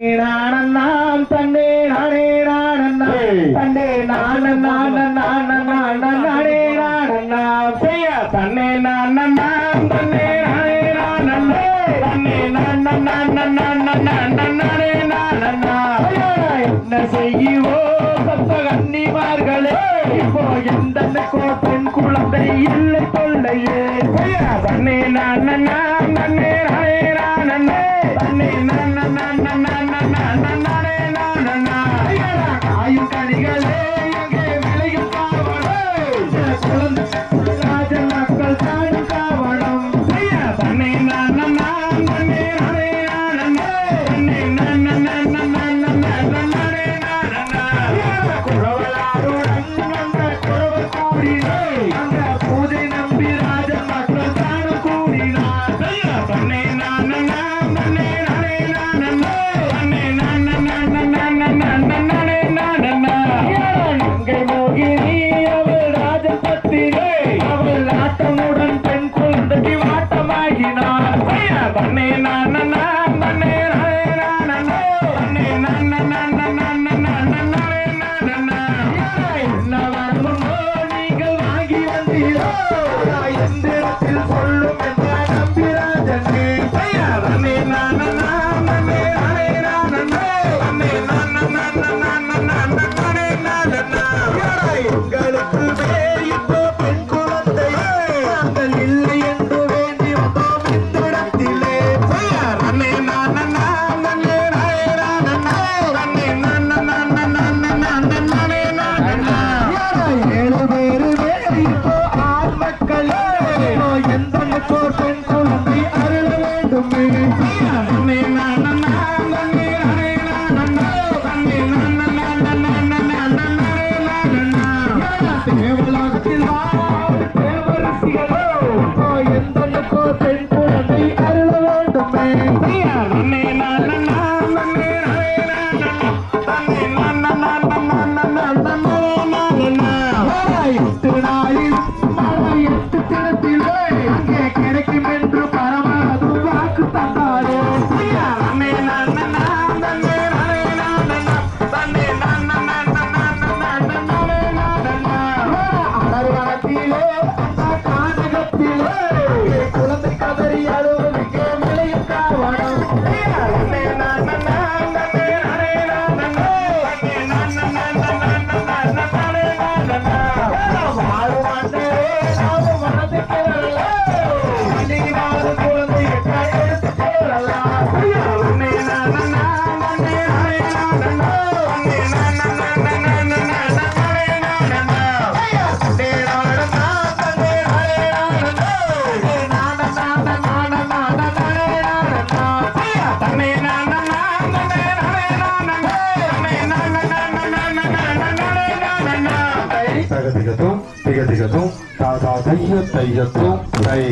நானன்னாம் தன்னே நானே நானன்னா தன்னே நானன்னாம் நானே நானன்னாம் செய்ய தன்னே நானன்னாம் தன்னே நானே நானன்னா தன்னே நானே நானன்னா என்ன செய்யுவோ சத்த கன்னிமார்களே இப்போ எந்த பெண் குழந்தை இல்லை தொல்லையே. தன்னே நானன்னா அங்க கிடைக்கும் என்று பரவாதும் வாக்கு தந்தாரோ తగ దిగతూ దిగ దిగతూ తాతా దయ్య దయ్యతో దై